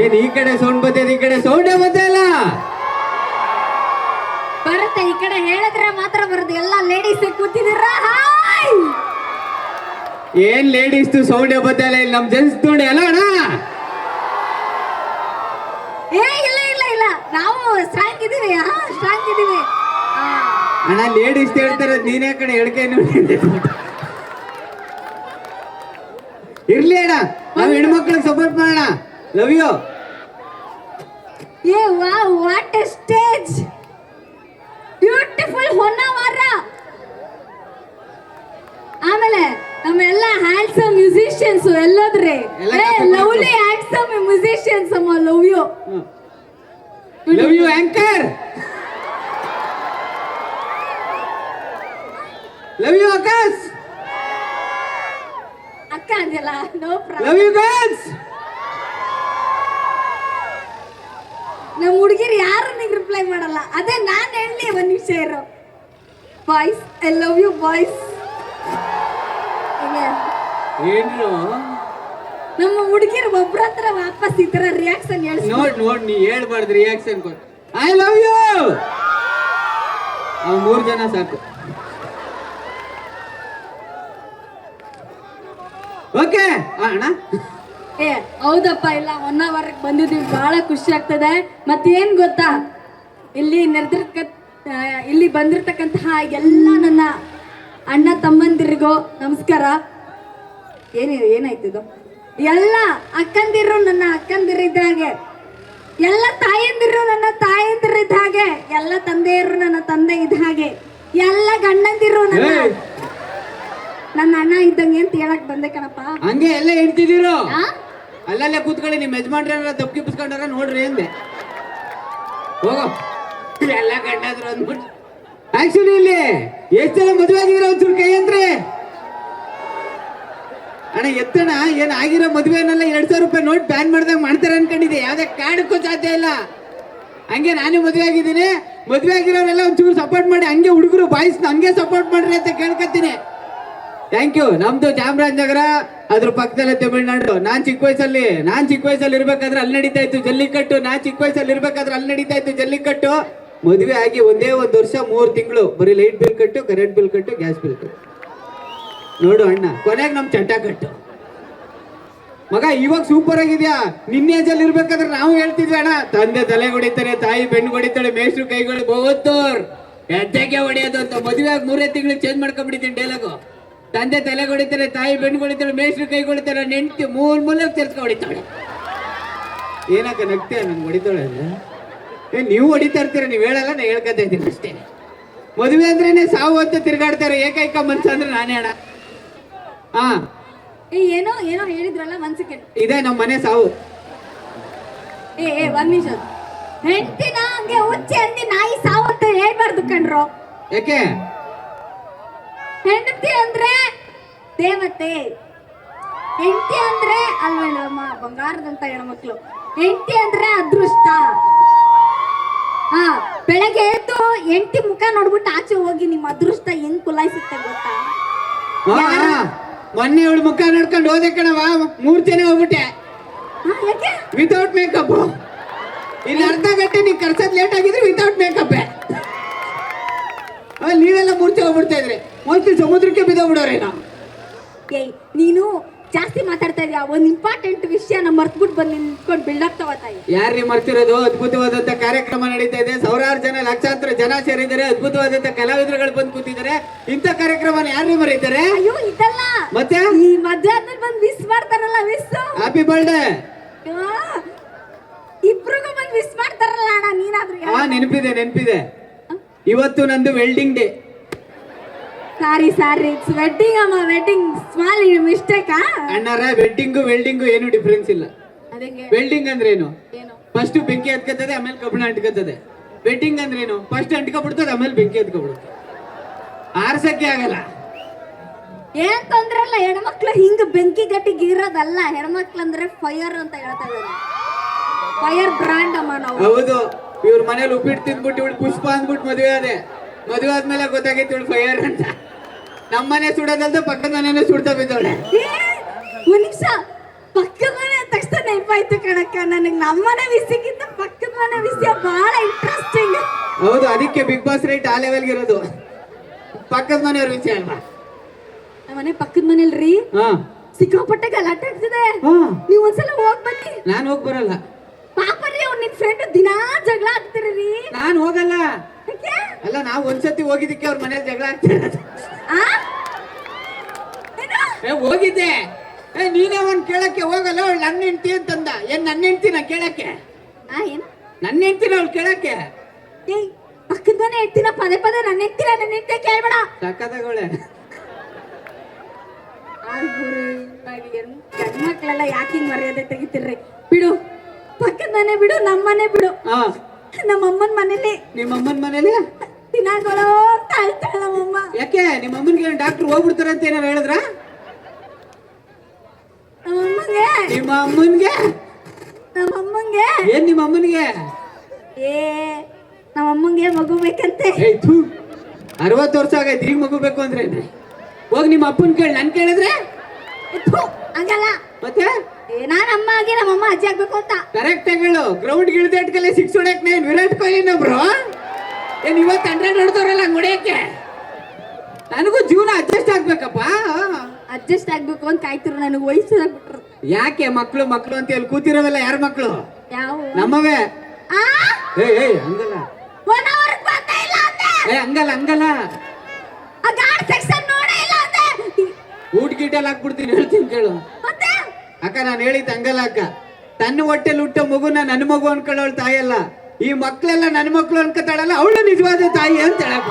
ಏನ್ ಈ ಕಡೆ ಸೌಂಡ್ ಬರ್ತದೆ ಈ ಕಡೆ ಸೌಂಡೇ ಅಲ್ಲ? ಬರುತ್ತೆ ಈ ಕಡೆ ಹೇಳಿದ್ರೆ ಮಾತ್ರ ಬರುತ್ತೆ. ಎಲ್ಲ ಲೇಡೀಸ್ ಕೂತಿದ್ದೀರಾ? ಹಾಯ್ ಏನ್ ಲೇಡೀಸ್ ಸೌಂಡೇ ಬರ್ತಲ್ಲ ಇಲ್ಲಿ ನಮ್ ಜೆಂಟ್ಸ್ ನೋಡಿ ಅಲ್ಲ ಅಣ್ಣ? ಏ ಇಲ್ಲ ಇಲ್ಲ ಇಲ್ಲ. ನಾವು ಸ್ಟ್ರಾಂಗ್ ಇದೀವಿ ಹಾ ಸ್ಟ್ರಾಂಗ್ ಇದೀವಿ ಅಣ್ಣ ಲೇಡೀಸ್ ಹೇಳ್ತಾರೆ ನೀನೇ ಕಡೆ ಎಡಕೆ ನೋಡಿ ಇರ್ಲಿ ಅಣ್ಣ ನಾವು ಹೆಣ್ಮಕ್ಳಿಗೆ ಸಪೋರ್ಟ್ ಮಾಡೋಣ. ಲವ್ ಯು ಏ ವಾಹ್ what a stage beautiful Honnavar ಆಮೇಲೆ ನಮ್ಮೆಲ್ಲ ಹ್ಯಾಂಡ್ಸಮ್ ಮ್ಯೂಸಿಷಿಯನ್ಸ್ ಎಲ್ಲೋದ್ರಿ. ಲವ್ಲಿ ಹ್ಯಾಂಡ್ಸಮ್ ಮ್ಯೂಸಿಷಿಯನ್ಸ್ ಅಮ್ಮ love you love you anchor love you Akash ಅಕ್ಕ ಅಂದಿಲ್ಲ no problem love you girls ನಮ್ಮ ಹುಡುಗಿರು ಯಾರು ನಿಂಗೆ ರಿಪ್ಲೈ ಮಾಡಲ್ಲ. ಅದೇ ನಾನು ಹೇಳಿ ಒಂದು ನಿಮಿಷ ಇರೋ. Boys I love you boys ಏನು ನಮ್ಮ ಹುಡುಗಿರು ಒಬ್ರ ಹತ್ರ ವಾಪಸ್ ಈ ತರ ರಿಯಾಕ್ಷನ್ ಹೇಳಿ ನೋಡಿ ನೋಡಿ ನೀ ಹೇಳ್ಬಾರ್ದು ರಿಯಾಕ್ಷನ್ ಕೊಟ್ಟು ಐ ಲವ್ ಯು ಅವ್ ಮೂರು ಜನ ಸಾಕು. ಓಕೆ ಅಣ್ಣ. ಏ, ಹೌದಪ್ಪ, ಇಲ್ಲ ಒನ್ ಅವರ್ಗೆ ಬಂದಿದ್ದೀವಿ. ಬಹಳ ಖುಷಿ ಆಗ್ತದೆ. ಮತ್ತೇನ್ ಗೊತ್ತಾ? ಇಲ್ಲಿ ನೆರೆದಿರ್ಕ ಇಲ್ಲಿ ಬಂದಿರ್ತಕ್ಕಂತಹ ಎಲ್ಲ ನನ್ನ ಅಣ್ಣ ತಮ್ಮಂದಿರಿಗೂ ನಮಸ್ಕಾರ. ಏನಿದೆ ಏನಾಯ್ತು ಇದು? ಎಲ್ಲ ಅಕ್ಕಂದಿರು ನನ್ನ ಅಕ್ಕಂದಿರಿದ್ದ ಹಾಗೆ. ಎಲ್ಲ ತಾಯಂದಿರು ನನ್ನ ತಾಯಂದಿರಿದ್ದ ಹಾಗೆ. ಎಲ್ಲ ತಂದೆಯರು ನನ್ನ ತಂದೆ ಇದ್ದ ಹಾಗೆ. ಎಲ್ಲ ಗಂಡಂದಿರು ನನ್ನ! ನನ್ನ ಅಣ್ಣ ಇದ್ದಂಗೆ ಅಂತ ಹೇಳಕ್ ಬಂದೆ ಕಣಪ್ಪ. ಹಂಗೆ ಎಲ್ಲ ಹೇಳ್ತಿದ್ದೀರೋ? ಆ? ಅಲ್ಲಲ್ಲೇ ಕೂತ್ಕೊಳ್ಳಿ ನಿಮ್ಮ ಯಜಮಾನ್ರ ತಪ್ಪಿ ಕಿಪ್ಪಿಸ್ಕೊಂಡಾರ ನೋಡ್ರಿ ಅಂದೆ. ಹೋಗೋ. ಎಲ್ಲ ಕಂಡಾದ್ರು ಅಂದ್ಬಿಟ್ಟು. ಆಕ್ಚುಲಿ ಇಲ್ಲಿ ಎಷ್ಟು ಜನ ಮದುವೆ ಆಗಿರೋ ಒಂಚೂರು ಕೈ ಅಂದ್ರೆ ಅಣ್ಣ ಎತ್ತಣ ಏನ್ ಆಗಿರೋ ಮದುವೆನೆಲ್ಲ ಎರಡ್ ಸಾವಿರ ರೂಪಾಯಿ ನೋಟ್ ಬ್ಯಾನ್ ಮಾಡ್ದಂಗ್ ಮಾಡ್ತಾರೆ ಅನ್ಕೊಂಡಿದ್ದೆ. ಯಾವ್ದೇ ಕಾರಣಕ್ಕೂ ಸಾಧ್ಯ ಇಲ್ಲ. ಹಂಗೆ ನಾನು ಮದುವೆ ಆಗಿದ್ದೀನಿ. ಮದುವೆ ಆಗಿರೋರೆಲ್ಲ ಒಂಚೂರು ಸಪೋರ್ಟ್ ಮಾಡಿ ಹಂಗೆ ಹುಡುಗರು ಬಾಯ್ಸ್ ಹಂಗೆ ಸಪೋರ್ಟ್ ಮಾಡ್ರಿ ಅಂತ ಕೇಳ್ಕೊತೀನಿ ಥ್ಯಾಂಕ್ ಯು ನಮ್ದು ಚಾಮರಾಜನಗರ, ಅದ್ರ ಪಕ್ಕದಲ್ಲೇ ತಮಿಳ್ನಾಡು. ನಾನ್ ಚಿಕ್ಕ ವಯಸ್ಸಲ್ಲಿ, ನಾನ್ ಚಿಕ್ಕ ವಯಸ್ಸಲ್ಲಿ ಇರ್ಬೇಕಾದ್ರೆ ಅಲ್ಲಿ ನಡೀತಾ ಇತ್ತು ಜಲ್ಲಿಕಟ್ಟು. ನಾನ್ ಚಿಕ್ಕ ವಯಸ್ಸಲ್ಲಿ ಇರ್ಬೇಕಾದ್ರೆ ಅಲ್ಲಿ ನಡೀತಾ ಇತ್ತು ಜಲ್ಲಿಕಟ್ಟು. ಮದುವೆ ಆಗಿ ಒಂದೇ ಒಂದು ವರ್ಷ, ಮೂರು ತಿಂಗಳು. ಬರೀ ಲೈಟ್ ಬಿಲ್ ಕಟ್ಟು ಕರೆಂಟ್ ಬಿಲ್ ಕಟ್ಟು ಗ್ಯಾಸ್ ಬಿಲ್ ಕಟ್ಟು. ನೋಡು ಅಣ್ಣ, ಕೊನೆಗೆ ನಮ್ ಚಟ ಕಟ್ಟು. ಮಗ, ಇವಾಗ ಸೂಪರ್ ಆಗಿದ್ಯಾ? ನಿನ್ನೆ ಜಲ್ಲಿ ಇರ್ಬೇಕಾದ್ರೆ ನಾವು ಹೇಳ್ತಿದ್ವಿ ಅಣ್ಣ. ತಂದೆ ತಲೆ ಹೊಡಿತಾರೆ, ತಾಯಿ ಬೆಣ್ಣು ಹೊಡಿತಾಳೆ, ಮೇಷ್ಟ್ರು ಕೈಗಳು ಹೋಗೋತ್ತೋರ್ ಎದ್ದೆಗೆ ಹೊಡೆಯೋದು ಅಂತ ಮದುವೆ ಆಗಿ ಮೂರೇ ತಿಂಗಳು ಚೇಂಜ್ ಮಾಡ್ಕೊಂಡ್ಬಿಟ್ಟಿದ್ದೀನಿ ಡೈಲಾಗು ತಂದೆ ತಲೆ ಕೊಡಿತಾರೆ ತಾಯಿ ಬೆಣ್ಣು ಕೊಡಿತಾರೆ ಮೇಷ್ಟ್ರು ಕೈ ಕೊಡಿತಾರೆ ನೆಂಟಿ ಮೂಲ ಮೂಲೆ ತೆರ್ಸ್ಕೊ ಹೊಡಿತಾಳೆ. ಏನಕ್ಕ ನಗ್ತೀಯ ನಂಗೆ ಹೊಡಿತಾಳೆ ಅಲ್ಲ ಏ ನೀವು ಹೊಡಿತಾ ಇರ್ತೀರ? ನೀವು ಹೇಳಲ್ಲ ನಾ ಹೇಳ್ಕೊತಾ ಇದ್ದೀನಿ ಅಷ್ಟೇ. ಮದುವೆ ಅಂದ್ರೇನೆ ಸಾವು ಅಂತ ತಿರ್ಗಾಡ್ತಾರೆ ಏಕೈಕ ಮನ್ಸ ಅಂದ್ರೆ ನಾನೇ ಅಣ್ಣ. ಹಾ ಏ ಏನೋ ಏನೋ ಹೇಳಿದ್ರಲ್ಲ ಒಂದ್ ಸೆಕೆಂಡ್ ಇದೇ ನಮ್ಮ ಮನೆ ಸಾವು. ಏ ಏ ಒಂದ್ ನಿಮಿಷ. ಹೆಂಡತಿನ ಹಂಗೆ ಹುಚ್ಚಿ ಅಂದಿ ನಾಯಿ ಸಾವು ಅಂತ ಹೇಳ್ಬಾರ್ದು ಕಣ್ರೋ. ಯಾಕೆ? ಹೆಂಡತಿ ಅಂದ್ರೆ ದೇವತೆ. ಹೆಂಡತಿ ಅಂದ್ರೆ ಅಲ್ವೇಳಮ್ಮ ಬಂಗಾರದಂತ ಹೆಣ್ಮಕ್ಳು. ಹೆಂಡತಿ ಅಂದ್ರೆ ಅದೃಷ್ಟ. ಹಾ ಬೆಳಗ್ಗೆ ಎದ್ದು ಹೆಂಡತಿ ಮುಖ ನೋಡ್ಬಿಟ್ಟು ಆಚೆ ಹೋಗಿ ನಿಮ್ಮ ಅದೃಷ್ಟ ಹೆಂಗ್ ಕುಲಾಯಿಸುತ್ತೆ ಗೊತ್ತಾ. ಮೊನ್ನೆ ಇವಳು ಮುಖ ನೋಡ್ಕೊಂಡು ಹೋದೆ ಕಣವ ಮೂರ್ ಜನ ಹೋಗ್ಬಿಟ್ಟೆ ವಿತೌಟ್ ಮೇಕಪ್ ಇಲ್ಲಿ ಅರ್ಧ ಗಂಟೆ ನೀವು ಕರ್ಸದ್ ಲೇಟ್ ಆಗಿದ್ರೆ ವಿತೌಟ್ ಮೇಕಪ್ ನೀವೆಲ್ಲ ಮೂರ್ತಿ ಹೋಗ್ಬಿಡ್ತಾ ಇದ್ರಿ. ಮೋಸ್ಟ್ಲಿ ಸಮುದ್ರಕ್ಕೆ ಬಿದ್ದೋಗ್ಬಿಡೋರೇನೋ ಏಯ್ ನೀನು ಜಾಸ್ತಿ ಮಾತಾಡ್ತಾ ಇದೀಯ? ಒಂದು ಇಂಪಾರ್ಟೆಂಟ್ ವಿಷಯನ ಮರ್ತ್ಬಿಟ್ಟು ಬಂದು ನಿಂತ್ಕೊಂಡು ಬಿಲ್ಡಪ್ ತಗೋತಾಯಿ ಯಾರ್ರೀ ಮರ್ತಿರೋದು? ಅದ್ಭುತವಾದಂತ ಕಾರ್ಯಕ್ರಮ ನಡೀತಾ ಇದೆ. ಸಾವಿರಾರು ಜನ ಲಕ್ಷಾಂತರ ಜನ ಸೇರಿದ್ದಾರೆ. ಅದ್ಭುತವಾದಂತ ಕಲಾವಿದರುಗಳು ಬಂದು ಕೂತಿದ್ದಾರೆ. ಇಂಥ ಕಾರ್ಯಕ್ರಮ ಯಾರು ಮರೀತಾರೆ? ಅಯ್ಯೋ ಇದಲ್ಲ. ಮತ್ತೆ? ಈ ಮಧ್ಯಾಹ್ನದಲ್ಲಿ ಬಂದು ವಿಸ್ ಮಾಡ್ತಾರಲ್ಲ ವಿಸ್ ಹ್ಯಾಪಿ ಬರ್ಡೇ ಇಬ್ರಿಗೂ ಬಂದು ವಿಸ್ ಮಾಡ್ತಾರಲ್ಲ ಅಣ್ಣ ನೀನಾದ್ರೂ ಹಾ ನೆನಪಿದೆ ನೆನಪಿದೆ. ಇವತ್ತು ನಂದು welding day sorry sorry it's wedding ಅಮ್ಮ ವೆಡ್ಡಿಂಗ್ ಸ್ಮಾಲ್ ಮಿಸ್ಟೇಕಾ ಅಣ್ಣಾರ ವೆಡ್ಡಿಂಗು ವೆಲ್ಡಿಂಗು ಏನು ಡಿಫ್ರೆನ್ಸ್ ಇಲ್ಲ. ಅದಕ್ಕೆ ವೆಲ್ಡಿಂಗ್ ಅಂದ್ರೆ ಏನು? ಏನು? ಫಸ್ಟ್ ಬೆಂಕಿ ಹತ್ಕೋತದೆ ಆಮೇಲೆ ಕಬ್ಬಣ ಅಂಟ್ಕೋತದೆ. ವೆಡ್ಡಿಂಗ್ ಅಂದ್ರೆ ಏನು? ಫಸ್ಟ್ ಅಂಟ್ಕೊಬಿಡ್ತದೆ ಆಮೇಲೆ ಬೆಂಕಿ ಹತ್ಕೊಬಿಡುತ್ತೆ. ಆರ್ಸಕ್ಕೆ ಆಗಲ್ಲ. ಏನ್ ತೊಂದ್ರೆ ಇಲ್ಲ. ಹೆಣ್ಮಕ್ಳು ಹಿಂಗ ಬೆಂಕಿ ಗಟ್ಟಿಗೆ ಇರೋದಲ್ಲ. ಹೆಣ್ಮಕ್ಳು ಅಂದ್ರೆ ಫೈರ್ ಅಂತ ಹೇಳ್ತಾ ಇದ್ದಾರೆ. ಫೈರ್ ಬ್ರ್ಯಾಂಡ್ ಅಮ್ಮ ನಾವು. ಹೌದು. ಇವ್ರ ಮನೇಲಿ ಉಪ್ಪಿಟ್ಟು ತಿಂದ್ಬಿಟ್ಟು ಇವಳು ಪುಷ್ಪ ಅಂದ್ಬಿಟ್ಟು ಮದುವೆ ಅದೇ ಮದುವೆ ಆದ್ಮೇಲೆ ಗೊತ್ತಾಗೈತಿ ಇವಳು ಫೈರ್ ಅಂತ. ನಮ್ಮನೆ ಸುಡೋದಲ್ದ ಪಕ್ಕದ ಮನೇನೆ ಸುಡ್ತಾ ಬಿದ್ದವಳೆ. ಒಂದ್ ನಿಮಿಷ. ಪಕ್ಕದ ಮನೆ ಅಂದ ತಕ್ಷಣ ನೆನಪಾಯ್ತು ಕಣಕ್ಕ. ನನಗೆ ನಮ್ಮನೆ ವಿಷಯಕ್ಕಿಂತ ಪಕ್ಕದ ಮನೆ ವಿಷಯ ಬಹಳ ಇಂಟ್ರೆಸ್ಟಿಂಗ್ ಹೌದು ಅದಕ್ಕೆ ಬಿಗ್ ಬಾಸ್ ರೇಟ್ ಆ ಲೆವೆಲ್ಗೆ ಇರೋದು ಪಕ್ಕದ ಮನೆಯವ್ರ ವಿಷಯ ಅಲ್ವಾ? ನಮ್ಮನೆ ಪಕ್ಕದ ಮನೇಲ್ರಿ ಹಾ. ಸಿಕ್ಕಾಪಟ್ಟೆ ಗಲಾಟೆ ಆಗ್ತಿದೆ. ಹಾ. ನೀವ್ ಒಂದ್ಸಲ ಹೋಗ್ ಬನ್ನಿ. ನಾನು ಹೋಗ್ ಬರಲ್ಲ. ಪಾಪರಿ ಅವ್ರ ನಿನ್ ಫ್ರೆಂಡ್ ದಿನಾ ಜಗಳ ರೀ ನಾನು ಹೋಗಲ್ಲ. ಅಲ್ಲ ನಾವು ಒಂದ್ಸತಿ ಹೋಗಿದ್ದಕ್ಕೆ ಅವ್ರ ಮನೇಲಿ ಜಗಳ ಆಗ್ತಿರೋದು ಹೋಗಿದ್ದೆ. ಏ ನೀನೇ ಒಂದ್ ಕೇಳಕ್ಕೆ ಹೋಗಲ್ಲ ಅವಳು ನನ್ನ ಹೆಂಡತಿ ಅಂತಂದ. ಏನ್ ನನ್ನ ಹೆಂಡ್ತಿನ ಕೇಳಕ್ಕೆ? ಆ ಏನು? ನನ್ನ ಹೆಂಡ್ತಿನ ಅವಳು ಕೇಳಕ್ಕೆ? ಪಕ್ಕದ ಮನೆ ಹೇಳ್ತೀನ ಪದೇ ಪದೇ ನನ್ನ ಹೆಂಡ್ತಿನ ನನ್ನ ಹೆಂಡ್ತಿ ಕೇಳ್ಬೇಡ. ಸಕ್ಕತ್ತಾಗವಳೆ ಗಂಡ್ಮಕ್ಳೆಲ್ಲ ಯಾಕಿಂಗ್ ಮರ್ಯಾದೆ ತೆಗಿತಿರ್ರಿ? ಬಿಡು. ಪಕ್ಕದ ಮನೆ ಬಿಡು ನಮ್ಮನೆ ಬಿಡು. ನಮ್ಮ ಅಮ್ಮನ ಮನೇಲಿ. ನಿಮ್ಮ ಅಮ್ಮನ ಮನೇಲಿ? ದಿನಗಳು ಅಂತ ಅಳ್ತಾಳೆ ನಮ್ಮಮ್ಮ ಯಾಕೆ? ನಿಮ್ಮ ಅಮ್ಮನ್ಗೆ ಡಾಕ್ಟರ್ ಹೋಗ್ಬಿಡ್ತಾರೆ ಅಂತ ಏನಾರು ಹೇಳಿದ್ರ? ನಮ್ಮಮ್ಮಂಗೆ ನಿಮ್ಮ ಅಮ್ಮನ್ಗೆ? ನಮ್ಮಮ್ಮಂಗೆ ಏನ್ ನಿಮ್ಮ ಅಮ್ಮನಿಗೆ? ಏ ನಮ್ಮಮ್ಮಂಗೆ ಮಗು ಬೇಕಂತೆ. ಏಯ್ ಥೂ. ಅರವತ್ತು ವರ್ಷ ಆಗೈತೆ ಈಗ ಮಗು ಬೇಕು ಅಂದ್ರೆ ಹೋಗಿ ನಿಮ್ಮ ಅಪ್ಪನ್ ಕೇಳಿ ನನ್ ಕೇಳಿದ್ರೆ? ಥು, ಹಂಗಲ್ಲ. ಮತ್ತೆ? ಏ ನಾನ್ ಅಮ್ಮ ಆಗಿ ನಮ್ಮಮ್ಮ ಅಜ್ಜಿ ಆಗ್ಬೇಕು ಅಂತ. ಕರೆಕ್ಟ್ ಹೇಳು. ಗ್ರೌಂಡ್ ಗಿಳ್ದೇಟ್ಕಲೆ ಸಿಕ್ಸ್ ಹೊಡಕ್ ನೇನ್ ವಿರಾಟ್ ಕೊಹ್ಲಿನೊಬ್ರು ಏನ್ ಇವತ್ತು ಹಂಡ್ರೆಡ್ ಹೊಡೆದವ್ರಲ್ಲ ಹೊಡೆಯಕ್ಕೆ ನನಗೂ ಜೀವನ ಅಡ್ಜಸ್ಟ್ ಆಗ್ಬೇಕಪ್ಪ. ಅಡ್ಜಸ್ಟ್ ಆಗ್ಬೇಕು ಅಂತ ಕಾಯ್ತಿರು ನನಗೆ ವಯಸ್ಸು ಯಾಕೆ ಮಕ್ಕಳು ಮಕ್ಕಳು ಅಂತ ಹೇಳಿ ಕೂತಿರೋದಲ್ಲ ಯಾರ ಮಕ್ಕಳು ಯಾವ? ನಮ್ಮವೇ. ಏಯ್ ಹಂಗಲ್ಲ. ಏ ಹಂಗಲ್ಲ ಹಂಗಲ್ಲ. ಊಟ ಗೀಟಲ್ಲಿ ಹಾಕ್ಬಿಡ್ತೀನಿ ಹೇಳ್ತೀನಿ ಕೇಳು. ಅಕ್ಕ ನಾನು ಹೇಳಿದ್ದು ಹಂಗಲ್ಲ ಅಕ್ಕ. ತನ್ನ ಹೊಟ್ಟೆಲಿ ಹುಟ್ಟ ಮಗುನ ನನ್ನ ಮಗು ಅನ್ಕೊಳ್ಳೋಳು ತಾಯಿಯಲ್ಲ ಈ ಮಕ್ಕಳೆಲ್ಲ ನನ್ನ ಮಕ್ಕಳು ಅನ್ಕೋತಾಳಲ್ಲ ಅವಳು ನಿಜವಾದ ತಾಯಿ ಅಂತ ಹೇಳಕ್.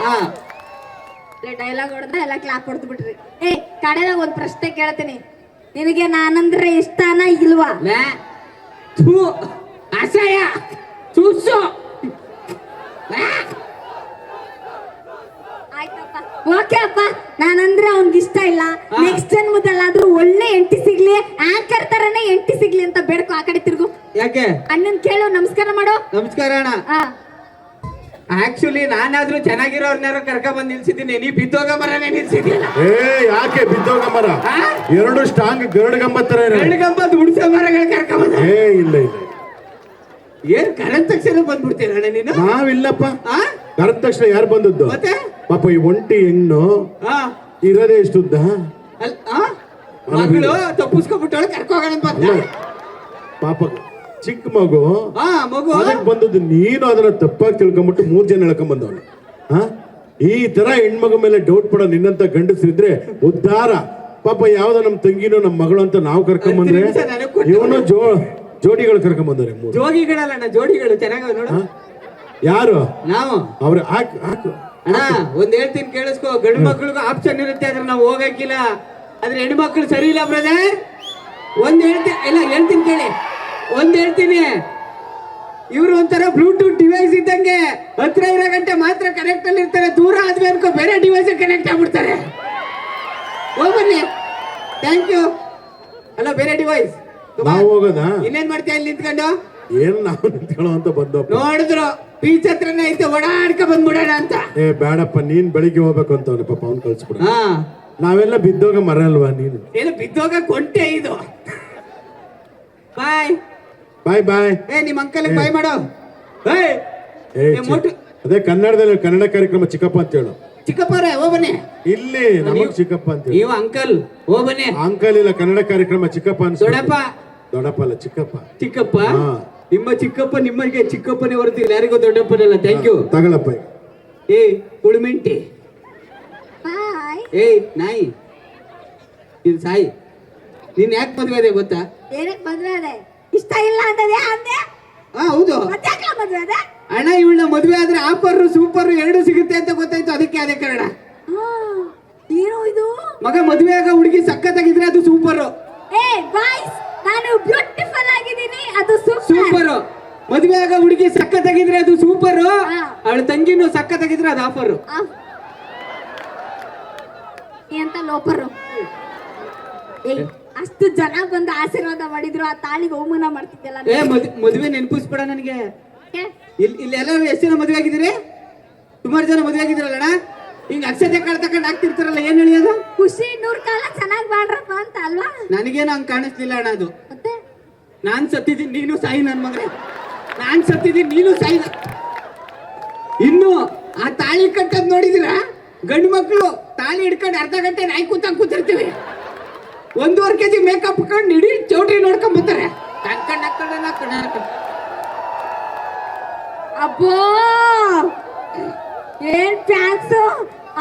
ಹಾ ಡೈಲಾಗ್ ಹೊಡೆದ್ರೆ ಎಲ್ಲ ಕ್ಲಾಪ್ ಹೊಡೆದು ಬಿಟ್ರಿ ಏ ಕಡೆದಾಗ ಒಂದ್ ಪ್ರಶ್ನೆ ಕೇಳ್ತೀನಿ. ನಿನಗೆ ನಾನಂದ್ರೆ ಇಷ್ಟಾನ ಇಲ್ವಾ? ಥೂ ಅಸಹ್ಯ ಚೂಸು ಓಕೆ ಅಪ್ಪ ನಾನಂದ್ರೆ ಅವ್ನಿಗೆ ಇಷ್ಟ ಇಲ್ಲ. ನೆಕ್ಸ್ಟ್ ಜನ್ಮದಲ್ಲಾದ್ರೂ ಒಳ್ಳೆ ಎಂಟಿ ಸಿಗ್ಲಿ ಆಂಕರ್ ತರನೇ ಎಂಟಿ ಸಿಗ್ಲಿ ಅಂತ ಬೇಡ್ಕೊ ಆ ಕಡೆ ತಿರ್ಗು. ಯಾಕೆ? ಅಣ್ಣನ್ ಕೇಳು ನಮಸ್ಕಾರ ಮಾಡು. ನಮಸ್ಕಾರ ಅಣ್ಣ. ಆ ಆಕ್ಚುಲಿ ನಾನಾದ್ರೂ ಚೆನ್ನಾಗಿರೋರ್ನಾರು ಕರ್ಕ ಬಂದ್ ನಿಲ್ಸಿದ್ದೀನಿ. ನೀ ಬಿದ್ದೋಗ ಮರನೇ ನಿಲ್ಸಿದ್ಯಲ್ಲ ಏ ಯಾಕೆ ಬಿದ್ದೋಗ ಮರ? ಆ? ಎರಡು ಸ್ಟ್ರಾಂಗ್ ಗರುಡ ಗಂಬತ್ತರ ತರ ಇದೆ ಗಂಬದ್ ಉಡ್ಸೋ ಮರಗಳು ಕರ್ಕ ಬಂದ ಏ ಇಲ್ಲ ಇಲ್ಲ ಏನ್ ಕರೆದ ತಕ್ಷಣ ಬಂದ್ಬಿಡ್ತೀರ ಅಣ್ಣ ನೀನು? ನಾವಿಲ್ಲಪ್ಪ. ಆ ಕರೆದ ತಕ್ಷಣ ಯಾರು ಬಂದದ್ದು? ಮತ್ತೆ? ಪಾಪ ಈ ಒಂಟಿ ಹೆಣ್ಣು ಇರೋದೇ ಇಷ್ಟುದ್ದ? ಆ? ಮಗಳು ಕರ್ಕೋಗೋಣ ಅಂತ ಪಾಪ ಚಿಕ್ಕ ಮಗು ಆ ಮಗು. ಅದಕ್ಕೆ ಬಂದದ್ದು ನೀನು ಅದನ್ನ ತಪ್ಪಾಗಿ ತಿಳ್ಕೊಂಬಿಟ್ಟು ಮೂರ್ ಜನ ಹೇಳ್ಕೊಂಡ್ ಬಂದವನು ಹಾ ಈ ತರ ಹೆಣ್ಮಗು ಮೇಲೆ ಡೌಟ್ ಪಡೋ ನಿನ್ನಂತ ಗಂಡಸ್ರಿದ್ರೆ ಉದ್ಧಾರ. ಪಾಪ ಯಾವ್ದೋ ನಮ್ ತಂಗಿನೋ ನಮ್ ಮಗಳು ಅಂತ ನಾವು ಕರ್ಕೊಂಡ್ ಬಂದ್ರೆ ಹತ್ತು ನಿಮಿಷ ನನಗ್ ಕೊಟ್ಟು ಇವನು ಜೋ ಜೋಡಿಗಳು ಕರ್ಕೊಂಡ್ ಬಂದ್ರೆ ಮೂರು. ಜೋಗಿಗಳಲ್ಲ ಜೋಡಿಗಳು. ಚೆನ್ನಾಗ ನೋಡು? ಯಾರು? ನಾವು. ಅವ್ರು ಹಾಕು ಹಾಕು ಅಣ್ಣ ಒಂದ್ ಹೇಳ್ತೀನಿ ಕೇಳಿಸ್ಕೋ. ಗಂಡು ಮಕ್ಳಿಗೂ ಆಪ್ಷನ್ ಇರುತ್ತೆ ಆದ್ರೆ ನಾವು ಹೋಗಕ್ಕಿಲ್ಲ. ಆದ್ರೆ ಹೆಣ್ಮಕ್ಳು ಸರಿ ಇಲ್ಲ ಬ್ರದರ್ ಒಂದ್ ಹೇಳ್ತೀನಿ ಇಲ್ಲ ಹೇಳ್ತೀನಿ ಕೇಳಿ. ಒಂದ್ ಹೇಳ್ತೀನಿ. ಇವ್ರು ಒಂಥರ ಬ್ಲೂಟೂತ್ ಡಿವೈಸ್ ಇದ್ದಂಗೆ ಹತ್ರ ಇರೋ ಗಂಟೆ ಮಾತ್ರ ಕನೆಕ್ಟ್ ಅಲ್ಲಿ ಇರ್ತಾರೆ. ದೂರ ಆದ್ವಿ ಅನ್ಕೋ ಬೇರೆ ಡಿವೈಸ್ ಕನೆಕ್ಟ್ ಆಗ್ಬಿಡ್ತಾರೆ. ಹೋಗ್ಬನ್ನಿ ಥ್ಯಾಂಕ್ ಯು ಅಲ್ಲ ಬೇರೆ ಡಿವೈಸ್ ನಾವು ಹೋಗೋದಾ? ಇನ್ನೇನ್ ಮಾಡ್ತೀಯ ಇಲ್ಲಿ ನಿಂತ್ಕೊಂಡು? ಏನ್ ನಾವು ನಿಂತ್ಕೊಳ್ಳೋ ಅಂತ ಬಂದಪ್ಪ. ನೋಡಿದ್ರು ಬೀಚ್ ಹತ್ರನೇ ಐತೆ ಓಡಾಡ್ಕ ಬಂದ್ಬಿಡೋಣ ಅಂತ. ಏ ಬೇಡಪ್ಪ ನೀನ್ ಬೆಳಿಗ್ಗೆ ಹೋಗ್ಬೇಕು ಅಂತ ಪಾಪ ಅವ್ನ್ ಕಳ್ಸ್ಬಿಡ. ಹಾ. ನಾವೆಲ್ಲ ಬಿದ್ದೋಗ ಮರ ಅಲ್ವಾ ನೀನು? ಏನು ಬಿದ್ದೋಗ ಕೊಂಟೆ ಇದು. ಬಾಯ್. ಬಾಯ್ ಬಾಯ್. ಏ ನಿಮ್ ಅಂಕಲ್ ಬಾಯ್ ಮಾಡೋ. ಏಯ್ ಏ ಏ, ಮೋಟು- ಅದೇ ಕನ್ನಡದಲ್ಲಿ ಕನ್ನಡ ಕಾರ್ಯಕ್ರಮ ಚಿಕ್ಕಪ್ಪ ಅಂತ ಹೇಳು. ಚಿಕ್ಕಪ್ಪರೇ ಓ ಬನ್ನಿ. ಇಲ್ಲಿ ನಮಗ್ ಚಿಕ್ಕಪ್ಪ ಅಂತ ಹೇಳು. ನೀವು ಅಂಕಲ್ ಓ ಬನ್ನಿ. ಅಂಕಲ್ ಇಲ್ಲ ಕನ್ನಡ ಕಾರ್ಯಕ್ರಮ ಚಿಕ್ಕಪ್ಪ ಅನ್ಸ್ ದೊಡ್ಡಪ್ಪ ದೊಡ್ಡಪ್ಪ ಅಲ್ಲ ಚಿಕ್ಕಪ್ಪ? ಚಿಕ್ಕಪ್ಪ ನಿಮ್ಮ ಚಿಕ್ಕಪ್ಪ ನಿಮಗೆ ಚಿಕ್ಕಪ್ಪನೇ ಹೊರತಿಲ್ಲ ಯಾರಿಗೂ ದೊಡ್ಡಪ್ಪನಲ್ಲ. Thank you ತಗಳಪ್ಪ. ಏ ಉಳುಮೆಂಟಿ ಹಾಯ್ ಏಯ್ ನಾಯಿ. ಇದು ಸಾಯಿ. ನೀನ್ ಯಾಕೆ ಮದ್ವೆ ಅದೇ ಗೊತ್ತಾ? ಏನಕ್ಕೆ ಮದ್ವೆ ಅದೇ ಇಷ್ಟ ಇಲ್ಲ ಅಂತದೆ ಅಂದೆ? ಹಾ ಹೌದು. ಮತ್ತೆ ಯಾಕೆ ಮದ್ವೆ ಅದೇ ಹಣ ಇವಳ ಮದ್ವೆ ಆದ್ರೆ ಆಫರ್ ಸೂಪರ್ ಎರಡು ಸಿಗುತ್ತೆ ಅಂತ ಗೊತ್ತಾಯ್ತು. ಅದಕ್ಕೆ ಅದೇ ಕಾರಣ ಏನು ಇದು? ಮಗ ಮದ್ವೆ ಆಗ ಹುಡುಗಿ ಸಕ್ಕತ್ತಾಗಿದ್ರೆ ಅದು ಸೂಪರ್. ಏ ಬಾಯ್ಸ್ ನಾನು ಬ್ಯೂಟಿಫುಲ್ ಆಗಿದ್ದೀನಿ ಅದು ಸೂಪರ್. ಸೂಪರ್. ಮದ್ವೆ ಆಗ ಹುಡುಗಿ ಸಖತ್ತಾಗಿದ್ರೆ ಅದು ಸೂಪರ್. ಅವಳ ತಂಗಿನೂ ಸಖತ್ತಾಗಿದ್ರೆ ಅದು ಆಫರ್. ಲೋಪರು. ಅಷ್ಟು ಜನ ಬಂದು ಆಶೀರ್ವಾದ ಮಾಡಿದ್ರು ಆ ತಾಳಿಗೆ ಹೋಮನ ಮಾಡ್ತಿದ್ದಲ್ಲ ಏ ಮದ್ ಮದ್ವೆ ನೆನಪಿಸ್ಬೇಡ ನನಗೆ. ಇಲ್ಲಿ ಇಲ್ಲಿ ಎಲ್ಲರೂ ಎಷ್ಟು ಜನ ಮದುವೆ ಆಗಿದ್ದೀರಿ? ಸುಮಾರು ಜನ ಮದ್ವೆ ಆಗಿದ್ದೀರಲ್ಲಣ್ಣ? ಹಿಂಗ್ ಅಕ್ಷತೆ ಕಳ್ತಕೊಂಡ್ ಹಾಕ್ತಿರ್ತಾರಲ್ಲ ಏನ್ ಹೇಳಿಯೋದು ಖುಷಿ ನೂರ್ ಕಾಲ ಚೆನ್ನಾಗ್ ಮಾಡ್ರಪ್ಪ ಅಂತ ಅಲ್ವಾ? ನನಗೇನು ಹಂಗ್ ಕಾಣಿಸ್ಲಿಲ್ಲ ಅಣ್ಣ ಅದು. ಮತ್ತೆ? ನಾನ್ ಸತ್ತಿದ್ದೀನಿ ನೀನು ಸಾಯಿ ನನ್ ಮಗನೇ. ನಾನ್ ಸತ್ತಿದ್ದೀನಿ ನೀನು ಸಾಯಿ ಇನ್ನು ಆ ತಾಳಿ ಕಟ್ಟದ್ ನೋಡಿದಿರ ಗಂಡು ಮಕ್ಕಳು ತಾಳಿ ಹಿಡ್ಕೊಂಡು ಅರ್ಧ ಗಂಟೆ ನಾಯಿ ಕೂತಂಗ್ ಕೂತಿರ್ತೀವಿ. ಒಂದೂವರೆ ಕೆಜಿ ಮೇಕಪ್ ಕಂಡು ಇಡೀ ಚೌಟ್ರಿ ನೋಡ್ಕೊಂಡ್ ಬರ್ತಾರೆ. ನಕ್ಕಂಡ್. ಅಬ್ಬೋ! ಏನ್ ಫ್ಯಾನ್ಸ್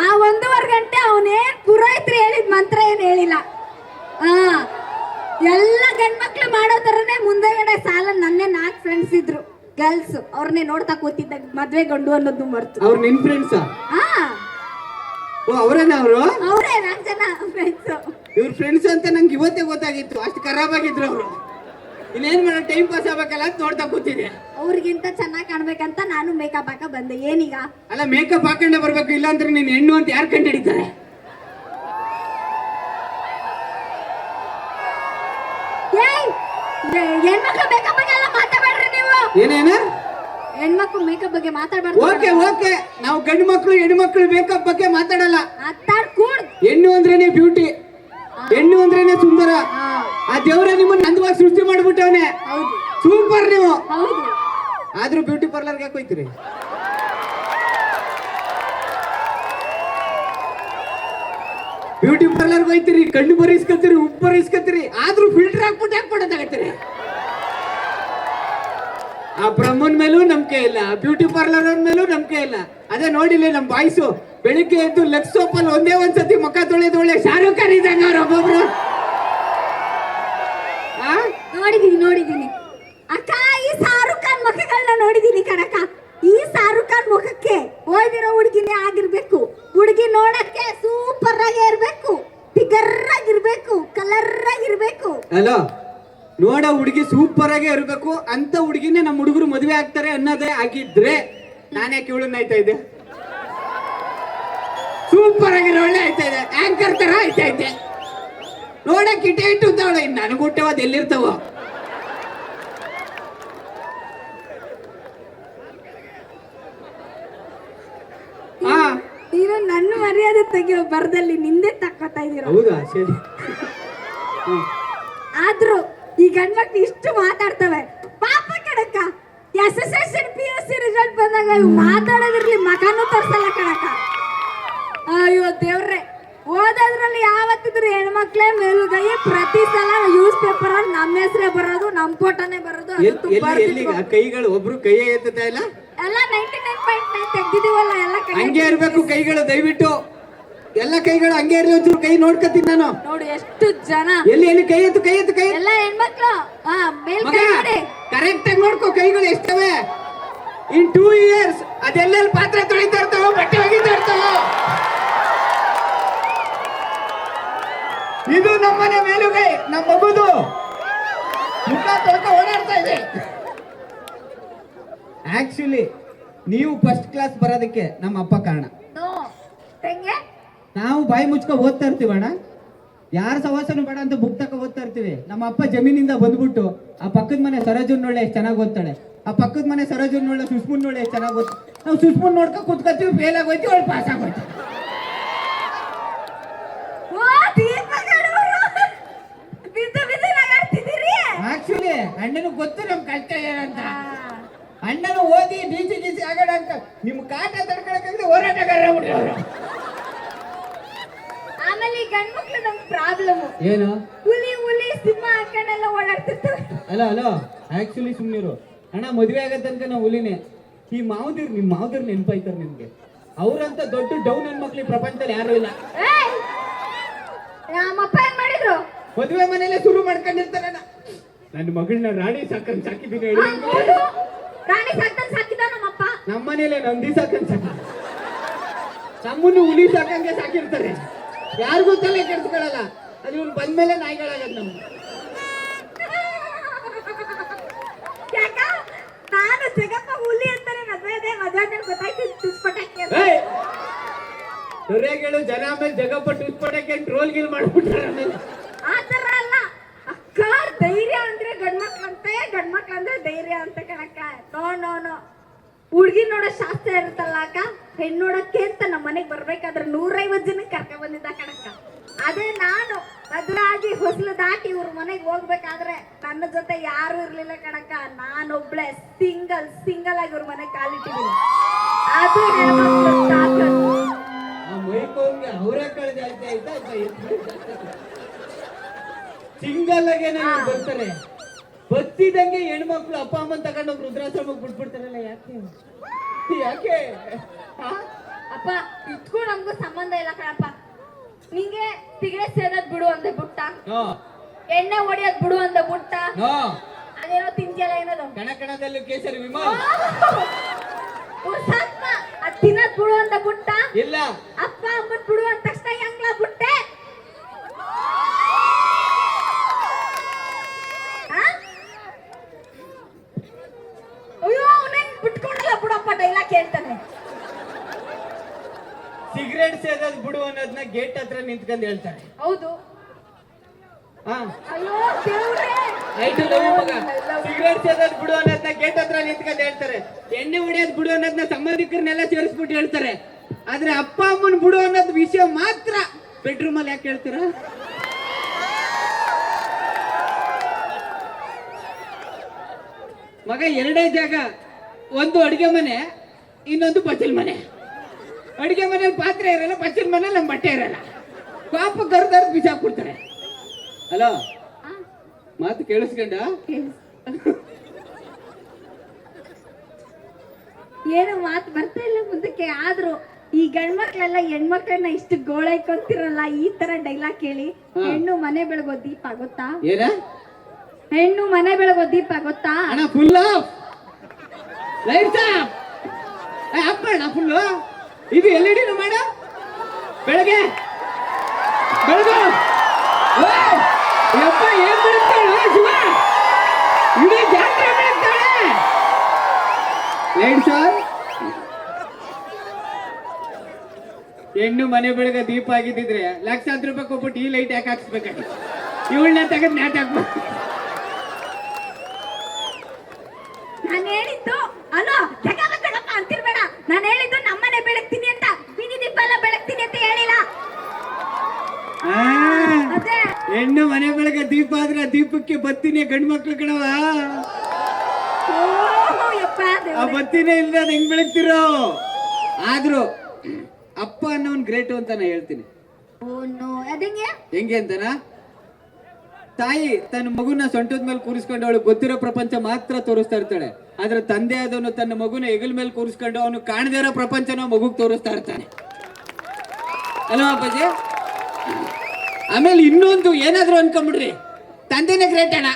ಆ ಒಂದೂವರೆ ಗಂಟೆ ಅವನೇನ್ ಪುರೋಹಿತ್ರು ಹೇಳಿದ ಮಂತ್ರ ಏನ್ ಹೇಳಿಲ್ಲ. ಆ ಎಲ್ಲ ಗಂಡ್ಮಕ್ಳು ಮಾಡೋ ತರನೇ ಮುಂದೆಗಡೆ ಸಾಲ ನನ್ನೇ ನಾಲ್ಕು ಫ್ರೆಂಡ್ಸ್ ಇದ್ರು ಗರ್ಲ್ಸ್ ಅವ್ರನ್ನೇ ನೋಡ್ತಾ ಕೂತಿದ್ದ ಮದ್ವೆ ಗಂಡು ಅನ್ನೋದು ಮರ್ತು. ಅವ್ರು ನಿನ್ ಫ್ರೆಂಡ್ಸ್ ಹಾ ಓ ಅವರೇನ ಅವರು? ಅವರೇ ನಾಲ್ಕು ಜನ ಫ್ರೆಂಡ್ಸ್ ಇವ್ರ ಫ್ರೆಂಡ್ಸ್ ಅಂತ ನಂಗೆ ಇವತ್ತೇ ಗೊತ್ತಾಗಿತ್ತು. ಅಷ್ಟು ಖರಾಬ್ ಆಗಿದ್ರು ಅವರು. ಇನ್ನೇನ್ ಮಾಡೋ ಟೈಮ್ ಪಾಸ್ ಆಗ್ಬೇಕಲ್ಲ ಅಂತ ನೋಡ್ತಾ ಕೂತಿದ್ದೆ. ಅವ್ರಿಗಿಂತ ಚೆನ್ನಾಗಿ ಕಾಣ್ಬೇಕಂತ ನಾನು ಮೇಕಪ್ ಹಾಕ ಬಂದೆ. ಏನೀಗ? ಅಲ್ಲ ಮೇಕಪ್ ಹಾಕೊಂಡೆ ಬರ್ಬೇಕು ಇಲ್ಲಾಂದ್ರೆ ನೀನ್ ಹೆಣ್ಣು ಅಂತ ಯಾರು ಕಂಡು ಹಿಡಿತಾರೆ ಏಯ್ ಹೆಣ್ಮಕ್ಳು ಮೇಕಪ್ ಬಗ್ಗೆ ಎಲ್ಲ ಮಾತಾಡ್ಬೇಡ್ರಿ ನೀವು. ಏನೇನ? ಹೆಣ್ಮಕ್ಳು ಮೇಕಪ್ ಬಗ್ಗೆ ಮಾತಾಡ್ಬಾರ್ದು. Okay okay. ನಾವು ಗಂಡು ಮಕ್ಕಳು ಹೆಣ್ಣು ಮಕ್ಕಳು ಮೇಕಪ್ ಬಗ್ಗೆ ಮಾತಾಡಲ್ಲ. ಮಾತಾಡ್ ಕೂಡ್ ಹೆಣ್ಣು ಅಂದ್ರೇನೆ ಬ್ಯೂಟಿ ಹೆಣ್ಣು ಅಂದ್ರೇನೆ ಸುಂದರ. ಆ ದೇವ್ರ ನಿಮ್ಮನ್ನ ಅಂದವಾಗಿ ಸೃಷ್ಟಿ ಮಾಡ್ಬಿಟ್ಟವನೆ. ಹೌದು. ಸೂಪರ್ ನೀವು. ಹೌದು. ಆದ್ರೂ ಬ್ಯೂಟಿ ಪಾರ್ಲರ್ ಯಾಕೆ ಹೋಯ್ತೀರಿ? ಬ್ಯೂಟಿ ಪಾರ್ಲರ್ ಹೋಯ್ತೀರಿ, ಕಣ್ಣು ಬರೀಸ್ಕೊತೀರಿ ಉಪ್ಪು ಬರೀಸ್ಕೊತೀರಿ ಆದ್ರೂ ಫಿಲ್ಟರ್ ಹಾಕ್ಬಿಟ್ಟು ಹಾಕ್ಬಿಡೋದಾಗತ್ತೀರಿ ಆ ಬ್ರಹ್ಮನ್ ಮೇಲೂ ನಂಬಿಕೆ ಇಲ್ಲ ಬ್ಯೂಟಿ ಪಾರ್ಲರ್ ಮೇಲೂ ನಂಬಿಕೆ ಇಲ್ಲ. ಅದೇ ನೋಡಿಲ್ಲ ನಮ್ಮ ಬಾಯ್ಸು, ಬೆಳಿಗ್ಗೆ ಎದ್ದು ಲೆಗ್ ಸೋಪಲ್ಲಿ ಒಂದೇ ಒಂದ್ ಸತಿ ಮುಖ ತೊಳೆದೊಳ್ಳೆ ಶಾರುಖ್ ಖಾನ್ ಇದ್ದಂಗ ಅವ್ರ ಒಬ್ಬೊಬ್ರು ಆ ನೋಡಿದೀನಿ ನೋಡಿದೀನಿ ಅಕ್ಕ ಈ ಶಾರುಖ್ ಖಾನ್ ಮುಖಗಳನ್ನ ನೋಡಿದೀನಿ ಕಣಕ್ಕ ಈ ಶಾರುಖ್ ಖಾನ್ ಮುಖಕ್ಕೆ ಓದಿರೋ ಹುಡುಗಿನೇ ಆಗಿರ್ಬೇಕು ಹುಡುಗಿ ನೋಡಕ್ಕೆ ಸೂಪರ್ ಆಗಿ ಇರ್ಬೇಕು ಫಿಗರ್ ಆಗಿರ್ಬೇಕು ಕಲರ್ ಆಗಿರ್ಬೇಕು ಹಲೋ ನೋಡ ಹುಡುಗಿ ಸೂಪರ್ ಆಗೇ ಇರಬೇಕು. ಅಂತ ಹುಡುಗಿನೇ ನಮ್ಮ ಹುಡುಗರು ಮದುವೆ ಆಗ್ತಾರೆ ಅನ್ನೋದೇ ಆಗಿದ್ರೆ ನಾನೇ ಇವಳನ್ನ ಆಯ್ತಾ ಇದ್ದೆ? ಸೂಪರ್ ಆಗಿರೋ ಒಳ್ಳೆ ಆಯ್ತಾ ಇದೆ ಆಂಕರ್ ತರ ಆಯ್ತಾ ಇದ್ದೆ. ನೋಡಕ್ ಇಟ್ಟೆ ಇಟ್ಟು ಅವಳೆ ನನಗೆ ಹುಟ್ಟವ ಎಲ್ಲಿರ್ತಾವ. ನೀನು ನನ್ನ ಮರ್ಯಾದೆ ತೆಗಿಯೋ ಬರದಲ್ಲಿ ನಿಂದೆ ತಕ್ಕೋತಾ ಇದೀರ ಹೌದಾ? ಸರಿ. ಆದ್ರೂ ಈ ಗಂಡ್ಮಕ್ಳು ಇಷ್ಟು ಮಾತಾಡ್ತವೆ. ಪಾಪ ಕಣಕ್ಕ. S S S P S C result ಬಂದಾಗ ಇವ್ ಮಾತಾಡೋದಿರ್ಲಿ ಮಗನೂ ತರ್ಸಲ್ಲ ಕಣಕ್ಕ. ಅಯ್ಯೋ ದೇವ್ರೆ. ಓದೋದ್ರಲ್ಲಿ ಯಾವತ್ತಿದ್ರು ಹೆಣ್ಮಕ್ಳೇ ಮೇಲುಗೈ ಪ್ರತಿ ಸಲ ನ್ಯೂಸ್ ಪೇಪರ್ ಅಲ್ಲಿ ನಮ್ಮ ಹೆಸರೇ ಬರೋದು ನಮ್ಮ ಫೋಟೋನೇ ಬರೋದು ಅದು ಎಲ್ಲಿ ಬರ್ದಿಟ್ಕೊ- ಎಲ್ಲಿ ಆ ಕೈಗಳು ಒಬ್ರು ಕೈಯೇ ಎತ್ತುತ್ತಾ ಇಲ್ಲ? ಎಲ್ಲ ನೈಂಟಿ ನೈನ್ ಪಾಯಿಂಟ್ ನೈನ್ ತೆಗ್ದಿದೀವಲ್ಲ ಎಲ್ಲ ಕೈ ಹಂಗೆ ಇರ್ಬೇಕು ಕೈಗಳು ದಯವಿಟ್ಟು. ಎಲ್ಲ ಕೈಗಳು ಹಂಗೆ ಇರ್ಲಿ ಒಂಚೂರು ಕೈ ನೋಡ್ಕತ್ತೀನಿ ನಾನು. ನೋಡಿ ಎಷ್ಟು ಜನ? ಎಲ್ಲಿ ಎಲ್ಲಿ ಕೈ ಎತ್ತು ಕೈ ಎತ್ತು ಕೈ ಎಲ್ಲ ಹೆಣ್ಮಕ್ಳು? ಹಾ ಮೇಲ್ ಮಗ ಕೈ ಮಾಡಿ ಕರೆಕ್ಟ್ ಆಗಿ ನೋಡ್ಕೋ ಕೈಗಳು ಎಷ್ಟವೆ? ಇನ್ ಟೂ ಇಯರ್ಸ್ ಅದೆಲ್ಲೆಲ್ಲಿ ಪಾತ್ರೆ ತೊಳಿತಾ ಇರ್ತಾವ ಬಟ್ಟೆ ಒಗಿತಾ ಇರ್ತಾವ? ಇದು ನಮ್ಮನೆ ಮೇಲುಗೈ ನಮ್ಮ ಮಗುದು. ಮುಖ ತೊಳ್ಕ ಓಡಾಡ್ತಾ ಇದೆ. ಆಕ್ಚುಲಿ ನೀವು ಫಸ್ಟ್ ಕ್ಲಾಸ್ ಬರೋದಕ್ಕೆ ನಮ್ಮ ಅಪ್ಪ ಕಾರಣ. ನೋ ನಾವು ಬಾಯಿ ಮುಚ್ಕೊ ಓದ್ತಾ ಇರ್ತೀವಿ ಅಣ್ಣ. ಯಾರ ಸವಾಸನು ಬೇಡ ಅಂತ ಬುಕ್ ತಕ ಓದ್ತಾ ಇರ್ತೀವಿ. ನಮ್ಮ ಅಪ್ಪ ಜಮೀನಿಂದ ಬಂದ್ಬಿಟ್ಟು ಆ ಪಕ್ಕದ ಮನೆ ಸರೋಜನ್ ನೋಳೆ ಎಷ್ಟು ಚೆನ್ನಾಗಿ ಓದ್ತಾಳೆ. ಆ ಪಕ್ಕದ ಮನೆ ಸರೋಜನ್ ನೋಳೆ ಸುಷ್ಮನ್ ನೋಳೆ ಎಷ್ಟು ಚೆನ್ನಾಗಿ ಓದ್ತಾ ನಾವು ಸುಷ್ಮುನ್ ನೋಡ್ಕೊ ಕುತ್ಕೊತೀವಿ ಫೇಲ್ ಆಗೋಯ್ತೀವಿ ಅವಳು ಪಾಸ್ ಆಗೋಯ್ತು. ಆಕ್ಚುಲಿ ಅಣ್ಣನಿಗೆ ಗೊತ್ತು ನಮ್ ಕಷ್ಟ ಏನಂತ ಅಣ್ಣನು ಓದಿ ಡಿಸಿ ಡಿಸಿ ಆಗೋಣ ಅಂತ. ನಿಮ್ ಕಾಟ ತಡ್ಕೊಳಕ್ಕಾಗದೆ ಹೋರಾಟಗಾರ ಅವರು ಆಮೇಲೆ ಈ ಗಂಡ್ಮಕ್ಳು ನಮ್ಗೆ ಪ್ರಾಬ್ಲಮ್ ಏನು? ಹುಲಿ ಹುಲಿ ಸಿಂಹ ಹಾಕೊಂಡೆಲ್ಲ ಓಡಾಡ್ತಿರ್ತವೆ. ಅಲ್ಲ ಅಲೋ ಆಕ್ಚುಲಿ ಸುಮ್ನಿರು. ಅಣ್ಣ ಮದುವೆ ಆಗತ್ತೆ ತನಕ ನಾವು ಹುಲಿನೇ. ಈ ಮಾವದಿರ್ ನಿಮ್ ಮಾವದಿರ್ ನೆನ್ಪಾಯ್ತಾರ ನಿಮ್ಗೆ. ಅವ್ರಂತ ದೊಡ್ಡ ಡೌನ್ ಹೆಣ್ಮಕ್ಳು ಪ್ರಪಂಚದಲ್ಲಿ ಯಾರು ಇಲ್ಲ. ಏಯ್! ನಮ್ಮಪ್ಪ ಏನ್ ಮಾಡಿದ್ರು? ಮದುವೆ ಮನೇಲೆ ಶುರು ಮಾಡ್ಕೊಂಡಿರ್ತಾರ ನನ್ನ ಮಗಳನ್ನ ರಾಣಿ ಸಾಕಂಗ್ ಸಾಕಿದ್ದೀನಿ ಹೇಳಿ. ರಾಣಿ ಸಾಕ್ತಂಗ್ ಸಾಕಿದ ನಮ್ಮಪ್ಪ. ನಮ್ಮ ಮನೇಲೆ ನಂದಿ ಸಾಕಂಗ್ ಸಾಕಿ. ನಮ್ಮನ್ನು ಹುಲಿ ಸಾಕಂಗೆ ಸಾಕಿರ್ತಾರೆ. ಯಾರಿಗೂ ತಲೆ ಕೆಡ್ಸ್ಕೊಳಲ್ಲ ಅದು ಇವ್ನು ಬಂದ್ಮೇಲೆ ನಾಯಿಗಳಾಗದ್ ನಮ್ಗೆ. ಯಾಕ? ನಾನು ಜಗಪ್ಪ ಹುಲಿ ಅಂತಾನೆ ಮದ್ವೆ ಇದೆ ಮದ್ವೆ ಆದ್ಮೇಲೆ ಗೊತ್ತಾಯ್ತು ತುಸ್ಪಟಾಕಿ ಅಂತ. ಏಯ್! ಸರಿಯಾಗಿ ಹೇಳು ಜನ ಆಮೇಲೆ ಜಗಪ್ಪ ಟುಸ್ಪಡಕ್ಕೆ ಟ್ರೋಲ್ ಗಿಲ್ ಮಾಡ್ಬಿಟ್ಟಾರ ಆಮೇಲೆ ಆ ಥರ ಅಲ್ಲ. ಅಕ್ಕ ಧೈರ್ಯ ಅಂದ್ರೆ ಗಂಡ್ಮಕ್ಳಂತೆ ಗಂಡ್ಮಕ್ಳಂದ್ರೆ ಧೈರ್ಯ ಅಂತ ಕಣಕ್ಕ ನೋ ನೋ ನೋ. ಹುಡ್ಗಿ ನೋಡೋ ಶಾಸ್ತ್ರ ಇರುತ್ತಲ್ಲ ಅಕ್ಕ? ಹೆಣ್ಣು ನೋಡಕ್ಕೆ ಅಂತ ನಮ್ಮ ಮನೆಗೆ ಬರ್ಬೇಕಾದ್ರೆ ನೂರೈವತ್ತು ಜನ ಕರ್ಕ ಬಂದಿದ್ದ ಕಣಕ್ಕ ಅದೇ ನಾನು ಬದಲಾಗಿ ಹೊಸಲು ದಾಟಿ ಇವ್ರ ಮನೆಗೆ ಹೋಗ್ಬೇಕಾದ್ರೆ ನನ್ನ ಜೊತೆ ಯಾರು ಇರ್ಲಿಲ್ಲ ಕಣಕ್ಕ. ನಾನೊಬ್ಳೆ ಸಿಂಗಲ್ ಸಿಂಗಲ್ ಆಗಿ ಇವ್ರ ಮನೆ ಕಾಲಿಟ್ಟಿದ್ದೀನಿ. ಅದು ಅವರೇ ಕಳೆದ ಆಯ್ತಾ ಸಿಂಗಲ್ ಆಗೇನೆ ಹಾ. ಬರ್ತಾರೆ ಬತ್ತಿದಂಗೆ ಹೆಣ್ಮಕ್ಳು ಅಪ್ಪ ಅಮ್ಮನ್ ತಗೊಂಡು ಹೋಗಿ ರುದ್ರಾಶ್ರಮಕ್ಕೆ ಬಿಟ್ಬಿಡ್ತಾರಲ್ಲ ಯಾಕೆ? ಯಾಕೆ? ಅಪ್ಪ ಇದ್ಕೂ ನಮ್ಗೂ ಸಂಬಂಧ ಇಲ್ಲ ಕಣಪ್ಪ. ನಿಂಗೆ ಸಿಗರೇಟ್ ಸೇದೋದ್ ಬಿಡು ಅಂದೆ ಬುಟ್ಟ. ಎಣ್ಣೆ ಹೊಡಿಯೋದ್ ಬಿಡು ಅಂದೆ ಬುಟ್ಟ. ಅದೇನೋ ತಿಂತಿಯಲ್ಲ ಏನದು? ಕಣಕಣದಲ್ಲಿ ಕೇಸರಿ ವಿಮಾನ. ತಿನ್ನದ್ ಅದ್ ತಿನ್ನೋದ್ ಬಿಡು ಅಂತ ಬುಟ್ಟ. ಇಲ್ಲ. ಅಪ್ಪ ಅಮ್ಮನ್ ಬಿಡು ಅಂದ ತಕ್ಷಣ ಹೆಂಗ್ಲ ಬುಟ್ಟೆ ಆ? ಅಯ್ಯೋ ಅವನೇನ್ ಬಿಟ್ಕೊಂಡಲ್ಲ ಬಿಡಪ್ಪ ಕೇಳ್ತಾನೆ ಸಿಗರೇಟ್ ಸೇದೋದ್ ಬಿಡು ಅನ್ನೋದನ್ನ ಗೇಟ್ ಹತ್ರ ನಿಂತ್ಕೊಂಡು ಹೇಳ್ತಾರೆ ಹೌದು. ಹಾ. ಅಯ್ಯೋ ದೇವ್ರೇ. ಆಯ್ತು ಲವ್ ಮಗ. ಸಿಗರೇಟ್ ಸೇದೋದ್ ಬಿಡು ಅನ್ನೋದನ್ನ ಗೇಟ್ ಹತ್ರ ನಿಂತ್ಕೊಂಡು ಹೇಳ್ತಾರೆ. ಎಣ್ಣೆ ಹೊಡೆಯೋದ್ ಬಿಡು ಅನ್ನೋದನ್ನ ಸಂಬಂಧಿಕರನ್ನೆಲ್ಲ ಸೇರಿಸ್ಬಿಟ್ಟು ಹೇಳ್ತಾರೆ. ಆದ್ರೆ ಅಪ್ಪ ಅಮ್ಮನ್ ಬಿಡು ಅನ್ನೋದ್ ವಿಷಯ ಮಾತ್ರ ಬೆಡ್ರೂಮ್ ಅಲ್ಲಿ ಯಾಕೆ ಹೇಳ್ತೀರ? ಮಗ ಎರಡೇ ಜಾಗ ಒಂದು ಅಡಿಗೆ ಮನೆ ಇನ್ನೊಂದು ಬಚ್ಚಲ್ ಮನೆ. ಅಡಿಗೆ ಮನೇಲಿ ಪಾತ್ರೆ ಇರಲ್ಲ ಬಚ್ಚಲ್ ಮನೇಲಿ ನಮ್ಮ ಬಟ್ಟೆ ಇರಲ್ಲ. ಪಾಪ ಕರ್ದಾರ ಬಿಸಾಕ್ಬಿಡ್ತಾರೆ ಹಲೋ ಮಾತು ಕೇಳಿಸ್ಕೊಂಡ? ಏನೋ ಮಾತು ಬರ್ತಾ ಇಲ್ಲ ಮುಂದಕ್ಕೆ ಆದ್ರೂ ಈ ಗಂಡ್ಮಕ್ಳೆಲ್ಲ ಹೆಣ್ಮಕ್ಳನ್ನ ಇಷ್ಟು ಗೋಳೈಕೊಂತಿರಲ್ಲ ಈ ತರ ಡೈಲಾಗ್ ಕೇಳಿ. ಹೆಣ್ಣು ಮನೆ ಬೆಳಗೋ ದೀಪ ಗೊತ್ತಾ? ಏನ? ಹೆಣ್ಣು ಮನೆ ಬೆಳಗೋ ದೀಪ ಗೊತ್ತಾ? ಅಣ್ಣ ಫುಲ್ ಲೈಟ್ ಅಪ್ಪ ಅಣ್ಣ ಫುಲ್ಲು ಇದು ಎಲ್ ಇ ಡಿನು ಮಾಡ. ಬೆಳಗ್ಗೆ. ಬೆಳಗ್ಗೆ. ಯಪ್ಪ, ಏನ್ ಬೆಳಗ್ತಾಳೆ ಶಿವ? ಇಡೀ ಜಾತ್ರೆ ಬೆಳಗ್ತಾಳೆ ಲೈಟ್ ಸರ್ ಹೆಣ್ಣು ಮನೆ ಬೆಳಗ ದೀಪ ಆಗಿದ್ದಿದ್ರೆ ಲಕ್ಷಾಂತರ ರೂಪಾಯಿ ಕೊಟ್ಬಿಟ್ಟು ಈ ಲೈಟ್ ಯಾಕೆ ಹಾಕ್ಸ್ಬೇಕಾಗಿತ್ತು ಇವಳನ್ನ ತೆಗೆದು ನ್ಯಾಟ್ ಹಾಕ್ಬೇಕು ನಾನು ಹೇಳಿದ್ದು ಅಲೋ ಜಗವ ಜಗಪ್ಪ ಅಂತಿರ್ಬೇಡ ನಾನು ಹೇಳಿದ್ದು ನಮ್ಮನೆ ಬೆಳಗ್ತೀನಿ ಅಂತ ಬೀದಿ ದೀಪ ಎಲ್ಲ ಬೆಳಗ್ತೀನಿ ಅಂತ ಹೇಳಿಲ್ಲ ಆ, ಅದೇ ಹೆಣ್ಣು ಮನೆ ಬೆಳಗ ದೀಪ ಆದ್ರೆ ಆ ದೀಪಕ್ಕೆ ಬತ್ತಿನೇ ಗಂಡು ಮಕ್ಳು ಕಣವ ಆ. ಬತ್ತಿನೇ ಇಲ್ದ ಅದ್ ಹೆಂಗ್ ಬೆಳಗ್ತಿರೋ? ಆದ್ರೂ ಅಪ್ಪ ಅನ್ನೋನ್ ಗ್ರೇಟು ಅಂತ ನಾ ಹೇಳ್ತೀನಿ. ಹೆಂಗೆ? ಅಂತನ? ತಾಯಿ ತನ್ನ ಮಗುನ ಸೊಂಟದ ಮೇಲೆ ಕೂರಿಸ್ಕೊಂಡು ಅವಳು ಗೊತ್ತಿರೋ ಪ್ರಪಂಚ ಮಾತ್ರ ತೋರಿಸ್ತಾ ಇರ್ತಾಳೆ. ಆದ್ರೆ ತಂದೆ ಅದನ್ನು ತನ್ನ ಮಗುನ ಹೆಗಲ್ ಮೇಲೆ ಕೂರಿಸ್ಕೊಂಡು ಅವನು ಕಾಣದೇ ಇರೋ ಪ್ರಪಂಚನ ಮಗುಗ್ ತೋರಿಸ್ತಾ ಇರ್ತಾನೆ. ಅಲ್ವಾ ಅಪ್ಪಾಜಿ? ಆಮೇಲೆ ಇನ್ನೊಂದು ಏನಾದ್ರು ಅನ್ಕೊಂಬಿಡ್ರಿ. ತಂದೆನೇ ಗ್ರೇಟ್ ಅಣ್ಣ.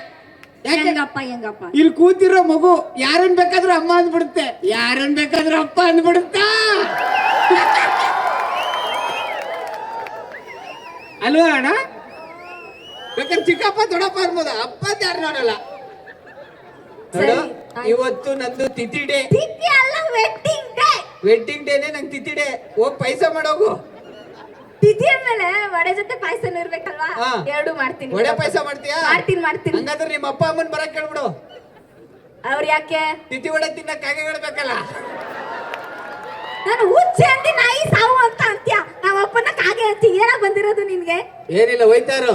ಯಾಕೆ? ಹೆಂಗಪ್ಪ ಹೆಂಗಪ್ಪ? ಇಲ್ಲಿ ಕೂತಿರೋ ಮಗು ಯಾರನ್ ಬೇಕಾದ್ರೂ ಅಮ್ಮ ಅಂದ್ಬಿಡುತ್ತೆ. ಯಾರನ್ ಬೇಕಾದ್ರೂ ಅಪ್ಪ ಅಂದ್ಬಿಡುತ್ತಾ? ಅಲ್ವಾ ಅಣ್ಣ? ಬೇಕಾದ್ರೆ ಚಿಕ್ಕಪ್ಪ ದೊಡ್ಡಪ್ಪ ಅನ್ಬೋದ ಅಪ್ಪ ಅಂತ ಯಾರು ನೋಡಲ್ಲ. ನೋಡು ಇವತ್ತು ನಂದು ತಿಥಿ ಡೇ. ತಿಥಿ ಅಲ್ಲ ವೆಡ್ಡಿಂಗ್ ಡೇ ವೆಡ್ಡಿಂಗ್ ಡೇನೆ ನಂಗೆ ತಿಥಿ ಡೇ. ಹೋಗ್ ಪೈಸಾ ಮಾಡೋಗು ತಿಥಿ ಮೇಲೆ ವಡೆ ಜೊತೆ ಪಾಯಸನೂ ಇರ್ಬೇಕಲ್ವಾ? ಹಾ. ಎರಡು ಮಾಡ್ತೀನಿ ವಡೆ ಪಾಯಸ ಮಾಡ್ತೀಯಾ? ಮಾಡ್ತೀನಿ ಮಾಡ್ತೀನಿ. ಹಂಗಾದ್ರೆ ನಿಮ್ಮ ಅಪ್ಪ ಅಮ್ಮನ್ ಬರಕ್ ಕೇಳ್ಬಿಡು. ಅವ್ರು ಯಾಕೆ? ತಿಥಿ ಒಡೆ ತಿನ್ನಕ್ ಕಾಗೆ ಹೇಳ್ಬೇಕಲ್ಲ ನಾನು ಹುಚ್ಚೆ ಅಂತಿ ನಾಯಿ ಸಾವು ಅಂತ ಅಂತ್ಯ? ನಮ್ಮ ಅಪ್ಪನ ಕಾಗೆ ಅಂತಿ ಏನ ಬಂದಿರೋದು ನಿನ್ಗೆ? ಏನಿಲ್ಲ ಹೋಯ್ತಾರು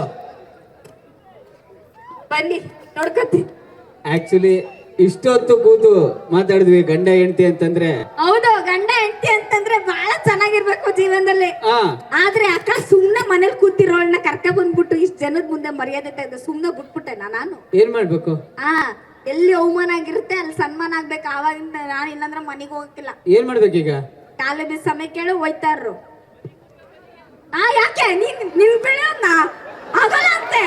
ಬನ್ನಿ ನೋಡ್ಕೊತಿ ಆಕ್ಚುಲಿ ಇಷ್ಟೊತ್ತು ಕೂತು ಮಾತಾಡಿದ್ವಿ ಗಂಡ ಹೆಂಡತಿ ಅಂತಂದ್ರೆ. ಹೌದು ಗಂಡ ಹೆಂಡತಿ ಅಂತಂದ್ರೆ ಬಹಳ ಚೆನ್ನಾಗಿರ್ಬೇಕು ಜೀವನದಲ್ಲಿ. ಆ. ಆದ್ರೆ ಅಕ್ಕ ಸುಮ್ನೆ ಮನೇಲಿ ಕೂತಿರೋಳ್ನ ಕರ್ಕ ಬಂದ್ಬಿಟ್ಟು ಇಷ್ಟ ಜನದ ಮುಂದೆ ಮರ್ಯಾದೆ ತೆಗೆದು ಸುಮ್ನೆ ಬಿಟ್ಬಿಟ್ಟೆ ನಾನು? ಏನ್ ಮಾಡ್ಬೇಕು? ಆ ಎಲ್ಲಿ ಅವಮಾನ ಆಗಿರುತ್ತೆ ಅಲ್ಲಿ ಸನ್ಮಾನ ಆಗ್ಬೇಕು. ಆವಾಗಿಂದ ನಾನು ಇಲ್ಲಾಂದ್ರೆ ಮನೆಗೆ ಹೋಗಕ್ಕಿಲ್ಲ. ಏನ್ ಮಾಡ್ಬೇಕೀಗ ಕಾಲೇ ಬಿದ್ದ ಸಮಯ ಕೇಳು ಹೋಯ್ತಾರ್ರು. ಆ ಯಾಕೆ? ನೀನ್ ನಿನ್ ಬೆಳೆಯೋದ್ನ ಆಗಲ್ಲ ಅಂತೆ.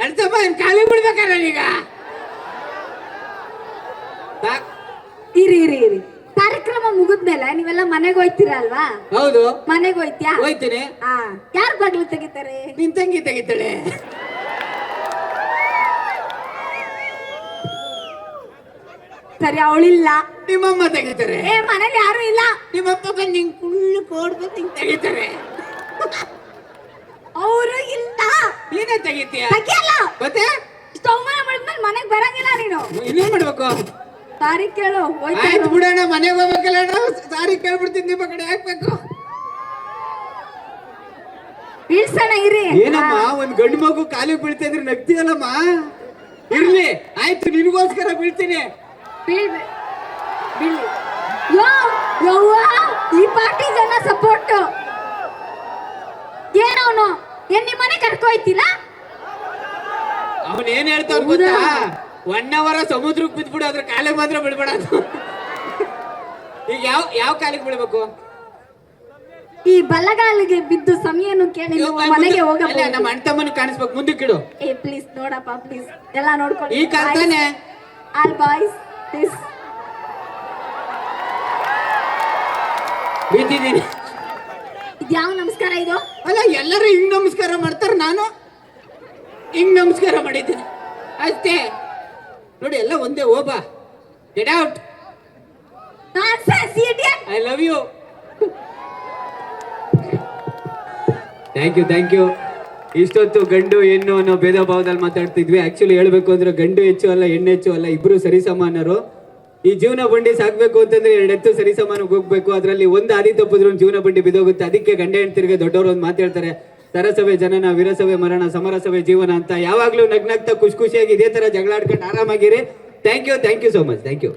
ಅಡ್ಸಮ್ಮ ಏನ್ ಖಾಲಿ ಬಿಡ್ಬೇಕಾರ ಈಗ. ಇರಿ ಇರಿ ಇರಿ. ಕಾರ್ಯಕ್ರಮ ಮುಗಿದ್ಮೇಲೆ ನೀವೆಲ್ಲ ಮನೆಗೆ ಹೋಯ್ತೀರಾ ಅಲ್ವಾ? ಹೌದು. ಮನೆಗೆ ಹೋಯ್ತ್ಯಾ? ಹೋಯ್ತೀನಿ. ಹಾ. ಯಾರ್ ಬಾಗ್ಲು ತೆಗಿತಾರೆ? ನಿನ್ ತಂಗಿ ತೆಗಿತಾಳೆ. ಸರಿ ಅವಳಿಲ್ಲ. ನಿಮ್ಮಮ್ಮ ತೆಗಿತಾರೆ. ಏ ಮನೇಲಿ ಯಾರು ಇಲ್ಲ? ನಿಮ್ಮಪ್ಪ ಬಂದು ನಿಂಗೆ ಕುಳ್ಳು ಕೋಡ್ಬಿಟ್ಟು ಹಿಂಗೆ ತೆಗಿತಾರೆ. ಅವರು ಇಲ್ಲ. ನೀನೇ ತೆಗಿತೀಯ? ತೆಗಿಯಲ್ಲ. ಮತ್ತೆ? ಅವಮಾನ ಮಾಡಿದ್ಮೇಲೆ ಮನೆಗ್ ಬರಂಗಿಲ್ಲ ನೀನು. ಇನ್ನೇನ್ ಮಾಡ್ಬೇಕು? ಸಾರಿ ಕೇಳು ಆಯ್ತು ಬಿಡೋಣ ಮನೆಗೆ ಹೋಗ್ಬೇಕಲ್ಲ ಸಾರಿ ಕೇಳ್ಬಿಡ್ತೀನಿ ನಿಮ್ಮ ಕಡೆ ಹಾಕ್ಬೇಕು ಇಳ್ಸೋಣ ಇರಿ. ಏನಮ್ಮ ಒಂದ್ ಗಂಡು ಮಗು ಕಾಲಿ ಬೀಳ್ತಾ ಇದ್ರೆ ನಗ್ತೀಯಲ್ಲಮ್ಮ? ಇರ್ಲಿ ಆಯ್ತು ನಿನಗೋಸ್ಕರ ಬೀಳ್ತೀನಿ. ಬೀಳ್ ಬೀಳಿ ಯೋ ಯವ್ವ ಈ ಪಾರ್ಟಿ ಜನ ಸಪೋರ್ಟ್ ಏನವನು ಏನ್ ನಿಮ್ಮನೆ ಕರ್ಕೊಯ್ತಿಲ್ಲ ಅವನ್ ಏನ್ ಹೇಳ್ತಾವ್ ಗೊತ್ತಾ ಒನ್ ಅವರ ಸಮುದ್ರಕ್ಕೆ ಬಿದ್ಬಿಡು ಅದ್ರ ಕಾಲಿಗೆ ಮಾತ್ರ ಬಿಡ್ಬೇಡ. ಈಗ ಯಾವ ಯಾವ ಕಾಲಿಗೆ ಬಿಡ್ಬೇಕು ಈ ಬಲಗಾಲಿಗೆ ಬಿದ್ದು ಸಮಯನು ಕೇಳಿ ಮನೆಗೆ ಹೋಗಲ್ಲ ನಮ್ಮ ಅಣ್ಣ ತಮ್ಮನ ಕಾಣಿಸ್ಬೇಕು ಕಿಡು ಏ ಪ್ಲೀಸ್ ನೋಡಪ್ಪ ಪ್ಲೀಸ್ ಎಲ್ಲ ನೋಡ್ಕೊಳ್ಳಿ. ಈ ಕಾಲ್ತಾನೆ ಆಲ್ ಬಾಯ್ಸ್ ಪ್ಲೀಸ್ ಬಿದ್ದಿದ್ದೀನಿ ಇದ್ಯಾವ ನಮಸ್ಕಾರ ಇದು? ಅಲ್ಲ ಎಲ್ಲರೂ ಹಿಂಗ್ ನಮಸ್ಕಾರ ಮಾಡ್ತಾರ ನಾನು ಹಿಂಗ್ ನಮಸ್ಕಾರ ಮಾಡಿದ್ದೀನಿ. ಅಷ್ಟೇ. ನೋಡಿ ಎಲ್ಲ ಒಂದೇ ಓಬಾ. Get out I love you thank you thank you ಇಷ್ಟೊತ್ತು ಗಂಡು ಹೆಣ್ಣು ಅನ್ನೋ ಭೇದ ಭಾವದಲ್ಲಿ ಮಾತಾಡ್ತಿದ್ವಿ. ಆಕ್ಚುಲಿ ಹೇಳ್ಬೇಕು ಅಂದ್ರೆ ಗಂಡು ಹೆಚ್ಚು ಅಲ್ಲ ಹೆಣ್ಣು ಹೆಚ್ಚು ಅಲ್ಲ ಇಬ್ರು ಸರಿಸಮಾನರು ಈ ಜೀವನ ಬಂಡಿ ಸಾಕ್ಬೇಕು ಅಂತಂದ್ರೆ ಸರಿ ಸಮಾನಕ್ಕೆ ಹೋಗ್ಬೇಕು. ಅದರಲ್ಲಿ ಒಂದು ಹಾದಿ ತಪ್ಪಿದ್ರು ಜೀವನ ಬಂಡಿ ಬಿದೋಗುತ್ತೆ ಅದಕ್ಕೆ ಗಂಡ ಹೆಣ್ತಿರಿಗೆ ದೊಡ್ಡವರು ಒಂದು ಮಾತಾಡ್ತಾರೆ ಸರಸಭೆ ಜನನ, ವೀರಸವೆ ಮರಣ ಸಮರಸಭೆ ಜೀವನ ಅಂತ. ಯಾವಾಗ್ಲೂ ನಗ್ನಾಗ್ತಾ ಖುಷಿ ಖುಷಿಯಾಗಿ ಇದೇ ತರ ಜಗಳಾಡ್ಕೊಂಡು ಆರಾಮಾಗಿರಿ. Thank you thank you so much thank you